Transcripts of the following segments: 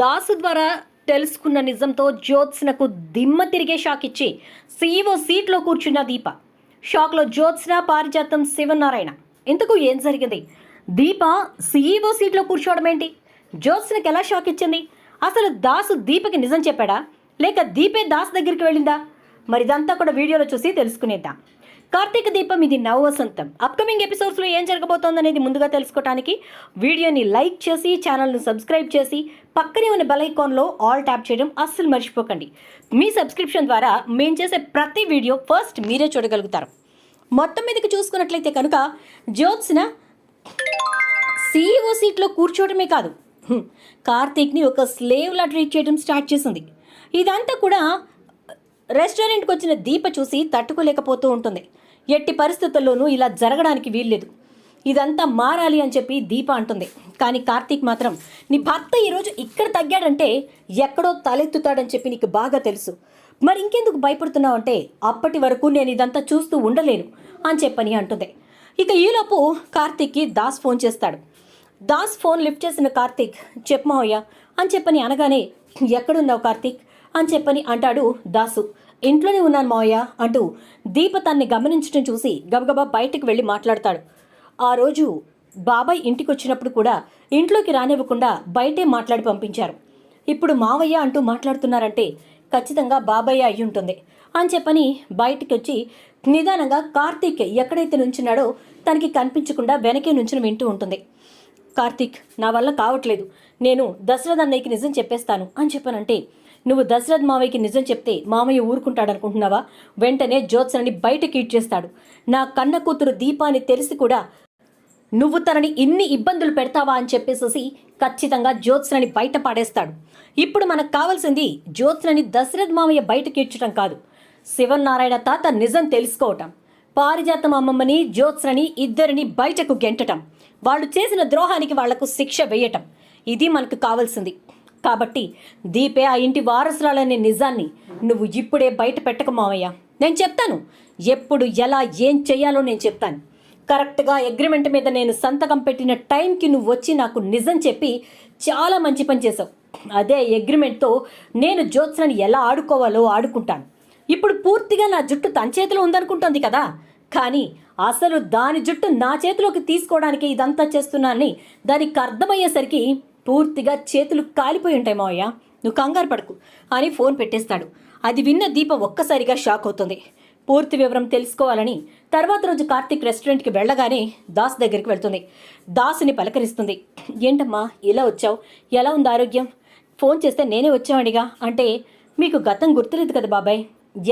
దాసు ద్వారా తెలుసుకున్న నిజంతో జ్యోత్స్నకు దిమ్మ తిరిగే షాక్ ఇచ్చి సీఈఓ సీట్లో కూర్చున్న దీప. షాక్లో జ్యోత్స్న పారిజాతం శివనారాయణ. ఇంతకు ఏం జరిగింది? దీప సీఈఓ సీట్లో కూర్చోవడం ఏంటి? జ్యోత్స్నకి ఎలా షాక్ ఇచ్చింది? అసలు దాసు దీపకి నిజం చెప్పాడా? లేక దీపే దాస్ దగ్గరికి వెళ్ళిందా? మరి ఇదంతా కూడా వీడియోలో చూసి తెలుసుకునేద్దాం. కార్తీక దీపం ఇది నవ వసంతం. అప్కమింగ్ ఎపిసోడ్స్లో ఏం జరగబోతోందనేది ముందుగా తెలుసుకోవడానికి వీడియోని లైక్ చేసి ఛానల్ను సబ్స్క్రైబ్ చేసి పక్కనే ఉన్న బెల్ ఐకాన్లో ఆల్ ట్యాప్ చేయడం అస్సలు మర్చిపోకండి. మీ సబ్స్క్రిప్షన్ ద్వారా మేము చేసే ప్రతి వీడియో ఫస్ట్ మీరే చూడగలుగుతారు. మొత్తం మీదకి చూసుకున్నట్లయితే కనుక జ్యోత్స్న సీఈఓ సీట్లో కూర్చోవడమే కాదు. కార్తీక్ని ఒక స్లేవ్లా ట్రీట్ చేయడం స్టార్ట్ చేసింది. ఇదంతా కూడా రెస్టారెంట్కి వచ్చిన దీప చూసి తట్టుకోలేకపోతూ ఉంటుంది. ఎట్టి పరిస్థితుల్లోనూ ఇలా జరగడానికి వీల్లేదు. ఇదంతా మారాలి అని చెప్పి దీప అంటుంది. కానీ కార్తీక్ మాత్రం నీ భర్త ఈరోజు ఇక్కడ తగ్గాడంటే ఎక్కడో తలెత్తుతాడని చెప్పి నీకు బాగా తెలుసు. మరి ఇంకెందుకు భయపడుతున్నావు అంటే అప్పటి వరకు నేను ఇదంతా చూస్తూ ఉండలేను అని చెప్పని అంటుంది. ఇక ఈలోపు కార్తీక్కి దాస్ ఫోన్ చేస్తాడు. దాస్ ఫోన్ లిఫ్ట్ చేసిన కార్తీక్ చెప్పు అని చెప్పని అనగానే ఎక్కడున్నావు కార్తీక్? అని చెప్పని అంటాడు దాసు. ఇంట్లోనే ఉన్నాను మావయ్య అంటూ దీప తన్ని గమనించడం చూసి గబగబా బయటకు వెళ్ళి మాట్లాడతాడు. ఆ రోజు బాబాయ్ ఇంటికి వచ్చినప్పుడు కూడా ఇంట్లోకి రానివ్వకుండా బయటే మాట్లాడి పంపించారు. ఇప్పుడు మావయ్య అంటూ మాట్లాడుతున్నారంటే ఖచ్చితంగా బాబయ్య అయి ఉంటుంది. అని చెప్పని బయటికి వచ్చి నిదానంగా కార్తీక్ ఎక్కడైతే నుంచున్నాడో తనకి కనిపించకుండా వెనకే నుంచుని వింటూ ఉంటుంది. కార్తీక్ నా వల్ల కావట్లేదు. నేను దశరథ్ అన్నయ్యకి నిజం చెప్పేస్తాను అని చెప్పానంటే నువ్వు దశరథ్ మావయ్యకి నిజం చెప్తే మామయ్య ఊరుకుంటాడు అనుకుంటున్నావా వెంటనే జ్యోత్సనని బయటకి ఇచ్చేస్తాడు నా కన్న కూతురు దీపాన్ని తెలిసి కూడా నువ్వు తనని ఇన్ని ఇబ్బందులు పెడతావా అని చెప్పేసేసి ఖచ్చితంగా జ్యోత్సనని బయట పాడేస్తాడు. ఇప్పుడు మనకు కావాల్సింది జ్యోత్సనని దశరథ్ మామయ్య బయటకి ఇచ్చటం కాదు. శివనారాయణ తాత నిజం తెలుసుకోవటం. పారిజాతం అమ్మమ్మని జ్యోత్స్నని ఇద్దరిని బయటకు గెంటటం. వాళ్ళు చేసిన ద్రోహానికి వాళ్ళకు శిక్ష వేయటం. ఇది మనకు కావాల్సింది. కాబట్టి దీపే ఆ ఇంటి వారసురాలనే నిజాన్ని నువ్వు ఇప్పుడే బయట పెట్టక మావయ్య. నేను చెప్తాను. ఎప్పుడు ఎలా ఏం చేయాలో నేను చెప్తాను. కరెక్ట్గా అగ్రిమెంట్ మీద నేను సంతకం పెట్టిన టైంకి నువ్వు వచ్చి నాకు నిజం చెప్పి చాలా మంచి పని చేసావు అదే అగ్రిమెంట్తో నేను జ్యోత్స్నని ఎలా ఆడుకోవాలో ఆడుకుంటాను. ఇప్పుడు పూర్తిగా నా జుట్టు తన చేతిలో ఉందనుకుంటుంది కదా. కానీ అసలు దాని జుట్టు నా చేతిలోకి తీసుకోవడానికి ఇదంతా చేస్తున్నానని దానికి అర్థమయ్యేసరికి పూర్తిగా చేతులు కాలిపోయి ఉంటాయి మావయ్య. నువ్వు కంగారు పడకు అని ఫోన్ పెట్టేస్తాడు. అది విన్న దీప ఒక్కసారిగా షాక్ అవుతుంది. పూర్తి వివరం తెలుసుకోవాలని తర్వాత రోజు కార్తీక్ రెస్టారెంట్కి వెళ్ళగానే దాస్ దగ్గరికి వెళ్తుంది. దాస్ని పలకరిస్తుంది. ఏంటమ్మా ఇలా వచ్చావు? ఎలా ఉంది ఆరోగ్యం? ఫోన్ చేస్తే నేనే వచ్చామడిగా అంటే మీకు గతం గుర్తులేదు కదా బాబాయ్.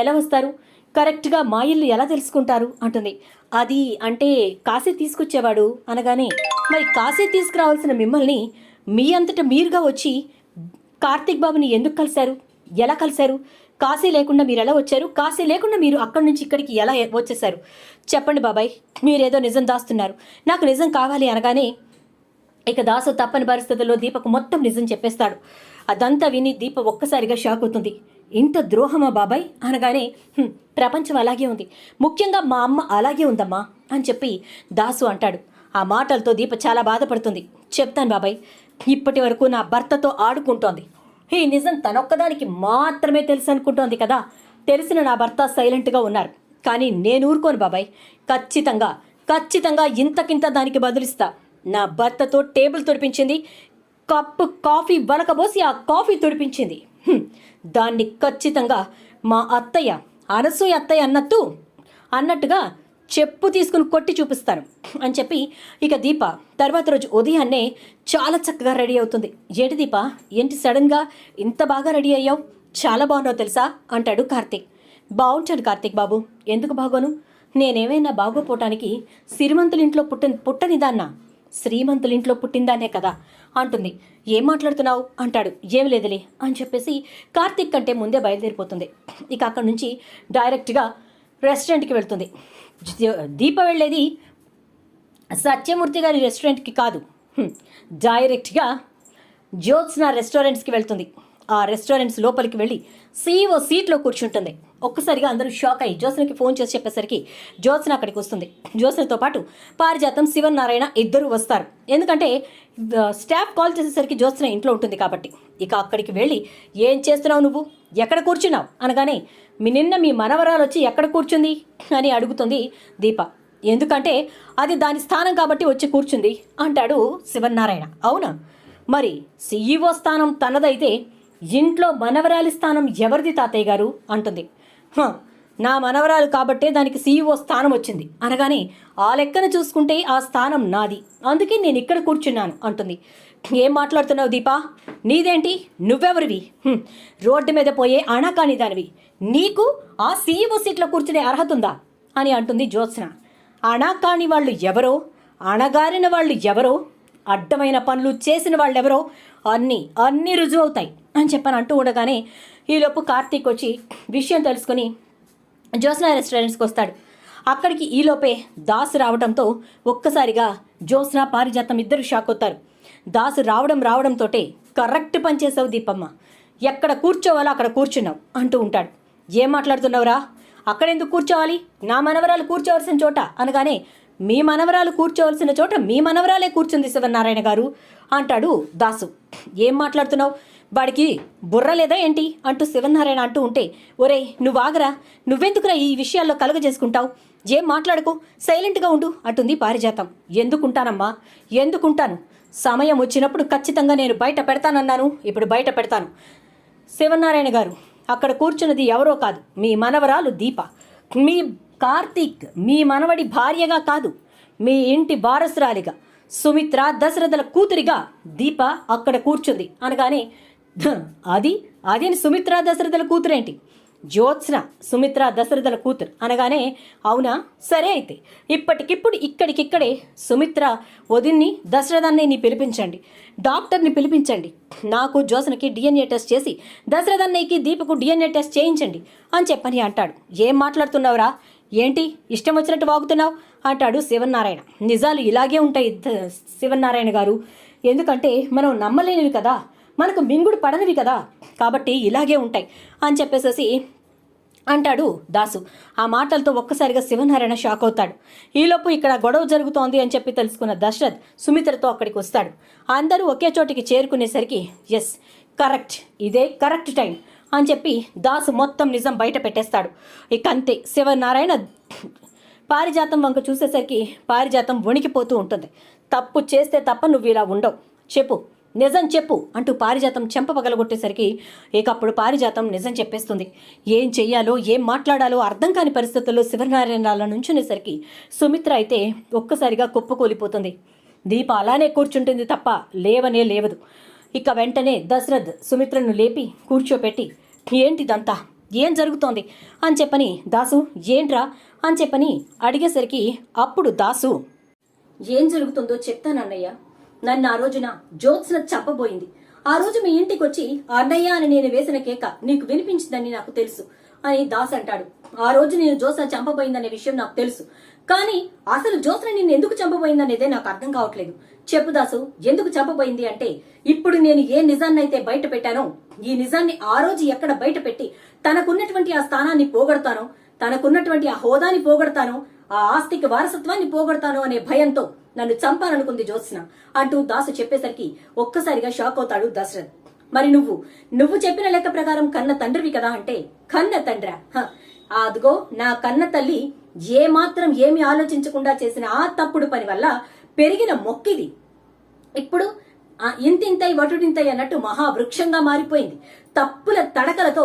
ఎలా వస్తారు? కరెక్ట్గా మా ఇల్లు ఎలా తెలుసుకుంటారు? అంటుంది. అది అంటే కాశీ తీసుకొచ్చేవాడు అనగానే మరి కాశీ తీసుకురావాల్సిన మిమ్మల్ని మీ అంతటా మీరుగా వచ్చి కార్తీక్ బాబుని ఎందుకు కలిశారు? ఎలా కలిశారు? కాశీ లేకుండా మీరు ఎలా వచ్చారు? కాశీ లేకుండా మీరు అక్కడి నుంచి ఇక్కడికి ఎలా వచ్చేసారు చెప్పండి బాబాయ్ మీరేదో నిజం దాస్తున్నారు. నాకు నిజం కావాలి అనగానే ఇక దాసు తప్పని పరిస్థితుల్లో దీపకు మొత్తం నిజం చెప్పేస్తాడు. అదంతా విని దీప ఒక్కసారిగా షాక్ అవుతుంది. ఇంత ద్రోహమా బాబాయ్? అనగానే ప్రపంచం అలాగే ఉంది. ముఖ్యంగా మా అమ్మ అలాగే ఉందమ్మా అని చెప్పి దాసు అంటాడు. ఆ మాటలతో దీప చాలా బాధపడుతుంది. చెప్తాను బాబాయ్ ఇప్పటి వరకు నా భర్తతో ఆడుకుంటోంది. ఈ నిజం తనొక్కదానికి మాత్రమే తెలుసు అనుకుంటోంది కదా. తెలిసిన నా భర్త సైలెంట్గా ఉన్నారు. కానీ నేను ఊరుకోను బాబాయ్. ఖచ్చితంగా ఖచ్చితంగా ఇంతకింత దానికి బదులిస్తా. నా భర్తతో టేబుల్ తుడిపించింది కప్పు కాఫీ వలకబోసి ఆ కాఫీ తుడిపించింది. దాన్ని ఖచ్చితంగా మా అత్తయ్య అనసూయ అత్తయ్య అన్నట్టు అన్నట్టుగా చెప్పు తీసుకుని కొట్టి చూపిస్తాను అని చెప్పి ఇక దీప తర్వాత రోజు ఉదయాన్నే చాలా చక్కగా రెడీ అవుతుంది. ఏంటి దీప? ఏంటి సడన్గా ఇంత బాగా రెడీ అయ్యావు? చాలా బాగున్నావు తెలుసా? అంటాడు కార్తీక్. బాగుంటాడు కార్తీక్ బాబు. ఎందుకు బాగోను? నేనేమైనా బాగోపోవటానికి సిరిమంతుల ఇంట్లో పుట్టిన పుట్టనిదాన్నా? శ్రీమంతులింట్లో పుట్టిందానే కదా అంటుంది. ఏం మాట్లాడుతున్నావు? అంటాడు. ఏం లేదులే అని చెప్పేసి కార్తీక్ కంటే ముందే బయలుదేరిపోతుంది. ఇక అక్కడి నుంచి డైరెక్ట్గా రెస్టారెంట్కి వెళ్తుంది. దీప వెళ్ళేది సత్యమూర్తి గారి రెస్టారెంట్కి కాదు. డైరెక్ట్గా జ్యోత్స్న రెస్టారెంట్స్కి వెళ్తుంది. ఆ రెస్టారెంట్స్ లోపలికి వెళ్ళి సీఈఓ సీట్లో కూర్చుంటుంది. ఒక్కసారిగా అందరూ షాక్ అయ్యి జ్యోత్స్నకి ఫోన్ చేసి చెప్పేసరికి జ్యోత్స్న అక్కడికి వస్తుంది. జ్యోత్స్నతో పాటు పారిజాతం శివనారాయణ ఇద్దరు వస్తారు. ఎందుకంటే స్టాఫ్ కాల్ చేసేసరికి జ్యోత్స్న ఇంట్లో ఉంటుంది కాబట్టి. ఇక అక్కడికి వెళ్ళి ఏం చేస్తున్నావు నువ్వు? ఎక్కడ కూర్చున్నావు? అనగానే మీ నిన్న మీ మనవరాలు వచ్చి ఎక్కడ కూర్చుంది? అని అడుగుతుంది దీప. ఎందుకంటే అది దాని స్థానం కాబట్టి వచ్చి కూర్చుంది అంటాడు శివనారాయణ అవునా? మరి సీఈఓ స్థానం తనదైతే ఇంట్లో మనవరాలి స్థానం ఎవరిది తాతయ్య గారు? అంటుంది. నా మనవరాలు కాబట్టే దానికి సీఈఓ స్థానం వచ్చింది. అనగానే ఆ లెక్కన చూసుకుంటే ఆ స్థానం నాది. అందుకే నేను ఇక్కడ కూర్చున్నాను అంటుంది. ఏం మాట్లాడుతున్నావు దీపా? నీదేంటి? నువ్వెవరివి? రోడ్డు మీద పోయే అణకాని దానివి. నీకు ఆ సీఈఓ సీట్లో కూర్చునే అర్హత ఉందా? అని అంటుంది జ్యోత్స్న. అణకాని వాళ్ళు ఎవరో అణగారిన వాళ్ళు ఎవరో అడ్డమైన పనులు చేసిన వాళ్ళెవరో అన్నీ అన్నీ రుజువు అవుతాయి అని చెప్పని అంటూ ఉండగానే ఈలోపు కార్తీక్ వచ్చి విషయం తెలుసుకొని జ్యోత్స్న రెస్టారెంట్స్కి వస్తాడు. అక్కడికి ఈలోపే దాసు రావడంతో ఒక్కసారిగా జ్యోత్స్న పారిజాతం ఇద్దరు షాక్ అవుతారు. దాసు రావడం రావడంతో కరెక్ట్ పని చేసావు దీపమ్మ. ఎక్కడ కూర్చోవాలో అక్కడ కూర్చున్నావు అంటూ ఉంటాడు. ఏం మాట్లాడుతున్నావురా? అక్కడెందుకు కూర్చోవాలి? నా మనవరాలు కూర్చోవలసిన చోట అనగానే మీ మనవరాలు కూర్చోవలసిన చోట మీ మనవరాలే కూర్చుంది శివనారాయణ గారు అంటాడు దాసు. ఏం మాట్లాడుతున్నావు? వాడికి బుర్ర లేదా ఏంటి? అంటూ శివనారాయణ అంటూ ఉంటే ఒరే నువ్వు ఆగరా నువ్వెందుకురా ఈ విషయాల్లో కలుగజేసుకుంటావు ఏం మాట్లాడుకో? సైలెంట్గా ఉండు అంటుంది పారిజాతం. ఎందుకుంటానమ్మా? ఎందుకుంటాను? సమయం వచ్చినప్పుడు ఖచ్చితంగా నేను బయట పెడతానన్నాను. ఇప్పుడు బయట పెడతాను. శివనారాయణ గారు అక్కడ కూర్చున్నది ఎవరో కాదు మీ మనవరాలు దీప. మీ కార్తీక్ మీ మనవడి భార్యగా కాదు మీ ఇంటి వారసురాలిగా సుమిత్ర దశరథల కూతురిగా దీప అక్కడ కూర్చుంది. అనగానే అది అది సుమిత్ర దశరథుల కూతురేంటి? జ్యోత్స్న సుమిత్ర దశరథుల కూతురు. అనగానే అవునా? సరే అయితే ఇప్పటికిప్పుడు ఇక్కడికిక్కడే సుమిత్ర వదిన్ని దశరథన్నయ్యని పిలిపించండి. డాక్టర్ని పిలిపించండి. నాకు జ్యోత్స్నకి డిఎన్ఏ టెస్ట్ చేసి దశరథన్నయ్యకి దీపకు డిఎన్ఏ టెస్ట్ చేయించండి అని చెప్పని అంటాడు. ఏం మాట్లాడుతున్నావురా? ఏంటి? ఇష్టం వచ్చినట్టు వాగుతున్నావు? అంటాడు శివనారాయణ నిజాలు ఇలాగే ఉంటాయి శివనారాయణ గారు. ఎందుకంటే మనం నమ్మలేనివి కదా. మనకు మింగుడు పడనివి కదా కాబట్టి ఇలాగే ఉంటాయి అని చెప్పేసేసి అంటాడు దాసు. ఆ మాటలతో ఒక్కసారిగా శివనారాయణ షాక్ అవుతాడు. ఈలోపు ఇక్కడ గొడవ జరుగుతోంది అని చెప్పి తెలుసుకున్న దశరథ్ సుమిత్రతో అక్కడికి వస్తాడు. అందరూ ఒకే చోటికి చేరుకునేసరికి ఎస్ కరెక్ట్ ఇదే కరెక్ట్ టైం అని చెప్పి దాసు మొత్తం నిజం బయట పెట్టేస్తాడు. ఇక అంతే శివనారాయణ పారిజాతం వంక చూసేసరికి పారిజాతం వణికిపోతూ ఉంటుంది. తప్పు చేస్తే తప్ప నువ్వు ఇలా ఉండవు. చెప్పు నిజం చెప్పు అంటూ పారిజాతం చెంప పగలగొట్టేసరికి ఇకప్పుడు పారిజాతం నిజం చెప్పేస్తుంది. ఏం చెయ్యాలో ఏం మాట్లాడాలో అర్థం కాని పరిస్థితుల్లో శివనారాయణరాల నుంచునేసరికి సుమిత్ర అయితే ఒక్కసారిగా కుప్పకూలిపోతుంది దీప అలానే కూర్చుంటుంది తప్ప లేవనే లేవదు. ఇక వెంటనే దశరథ్ సుమిత్రను లేపి కూర్చోపెట్టి ఏంటిదంతా? ఏం జరుగుతోంది? అని చెప్పని దాసు ఏంట్రా? అని చెప్పని అడిగేసరికి అప్పుడు దాసు. ఏం జరుగుతుందో చెప్తానన్నయ్య. నన్ను ఆ రోజున జ్యోత్స్న చంపబోయింది. ఆ రోజు మీ ఇంటికి వచ్చి అన్నయ్య అని నేను వేసిన కేక నీకు వినిపించిందని నాకు తెలుసు అని దాస్ అంటాడు. ఆ రోజు నేను జ్యోత్స్న చంపబోయిందనే విషయం నాకు తెలుసు. కానీ అసలు జ్యోత్స్న నిన్ను ఎందుకు చంపబోయిందనేదే నాకు అర్థం కావట్లేదు. చెప్పు దాసు ఎందుకు చంపబోయింది అంటే ఇప్పుడు నేను ఏ నిజాన్నైతే బయట పెట్టానో ఈ నిజాన్ని ఆ రోజు ఎక్కడ బయట పెట్టి తనకున్నటువంటి ఆ స్థానాన్ని పోగొడతానో తనకున్నటువంటి ఆ హోదాని పోగొడతానో ఆ ఆస్తికి వారసత్వాన్ని పోగొడతాను అనే భయంతో నన్ను చంపాలనుకుంది జ్యోత్స్న అంటూ దాసు చెప్పేసరికి ఒక్కసారిగా షాక్ అవుతాడు దశరథ్. మరి నువ్వు నువ్వు చెప్పిన లెక్క ప్రకారం కన్న తండ్రివి కదా అంటే కన్న తండ్రా. హ, అదిగో నా కన్న తల్లి ఏ మాత్రం ఏమి ఆలోచించకుండా చేసిన ఆ తప్పుడు పని వల్ల పెరిగిన మొక్కిది. ఇప్పుడు ఇంతింతై వటుడింతై అన్నట్టు మహావృక్షంగా మారిపోయింది. తప్పుల తడకలతో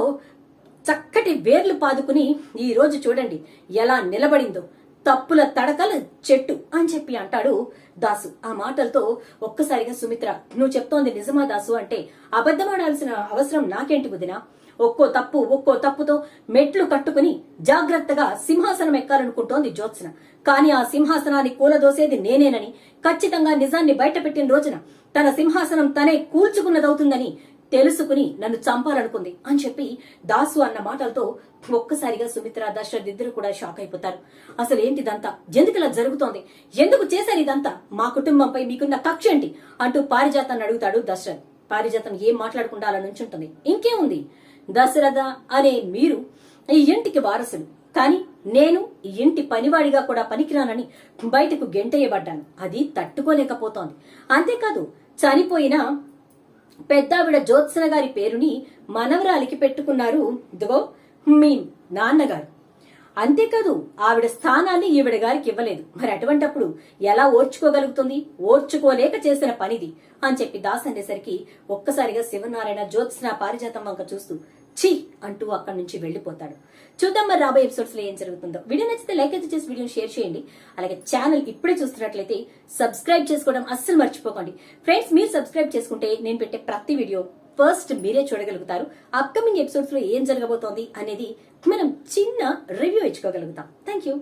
చక్కటి వేర్లు పాదుకుని ఈ రోజు చూడండి ఎలా నిలబడిందో. తప్పుల తడకల చెట్టు అని చెప్పి అంటాడు దాసు. ఆ మాటలతో ఒక్కసారిగా సుమిత్ర నువ్వు చెప్తోంది నిజమా దాసు? అంటే అబద్ధమాడాల్సిన అవసరం నాకేంటి వదినా? ఒక్కో తప్పు ఒక్కో తప్పుతో మెట్లు కట్టుకుని జాగ్రత్తగా సింహాసనం ఎక్కాలనుకుంటోంది జ్యోత్స్న. కానీ ఆ సింహాసనాన్ని కూలదోసేది నేనేనని ఖచ్చితంగా నిజాన్ని బయటపెట్టిన రోజున తన సింహాసనం తనే కూల్చుకున్నదవుతుందని తెలుసుకుని నన్ను చంపాలనుకుంది అని చెప్పి దాసు అన్న మాటలతో ఒక్కసారిగా సుమిత్ర దశరథ్ ఇద్దరు కూడా షాక్ అయిపోతారు. అసలు ఏంటిదంతా ఎందుకు ఇలా జరుగుతోంది? ఎందుకు చేశారు ఇదంతా? మా కుటుంబంపై మీకున్న కక్ష ఏంటి? అంటూ పారిజాతాన్ని అడుగుతాడు దశరథ్ పారిజాతం ఏం మాట్లాడకుండా అలా నుంచుంటుంది? ఇంకేముంది? దశరథ అనే మీరు ఈ ఇంటికి వారసులు. కానీ నేను ఈ ఇంటి పనివాడిగా కూడా పనికిరానని బయటకు గెంటేయబడ్డాను. అది తట్టుకోలేకపోతోంది. అంతేకాదు చనిపోయిన పెద్దావిడ జ్యోత్సన గారి పేరుని మనవరాలికి పెట్టుకున్నారు ఇదిగో మీన్ నాన్నగారు. అంతేకాదు ఆవిడ స్థానాన్ని ఈవిడ గారికి ఇవ్వలేదు. మరి అటువంటప్పుడు ఎలా ఓర్చుకోగలుగుతుంది? ఓర్చుకోలేక చేసిన పనిది అని చెప్పి దాస్ అనేసరికి ఒక్కసారిగా శివనారాయణ జ్యోత్స్న పారిజాతం వంక చూస్తూ ఛీ అంటూ అక్కడి నుంచి వెళ్ళిపోతాడు. చూద్దాం మరి రాబోయే ఎపిసోడ్స్లో ఏం జరుగుతుందో. వీడియో నచ్చితే లైక్ అయితే చేసి వీడియోని షేర్ చేయండి. అలాగే ఛానల్ ఇప్పుడే చూస్తున్నట్లయితే సబ్స్క్రైబ్ చేసుకోవడం అస్సలు మర్చిపోకండి. ఫ్రెండ్స్ మీరు సబ్స్క్రైబ్ చేసుకుంటే నేను పెట్టే ప్రతి వీడియో ఫస్ట్ మీరే చూడగలుగుతారు. అప్కమింగ్ ఎపిసోడ్స్లో ఏం జరగబోతోంది అనేది మనం చిన్న రివ్యూ ఇచ్చుకోగలుగుతాం. Thank you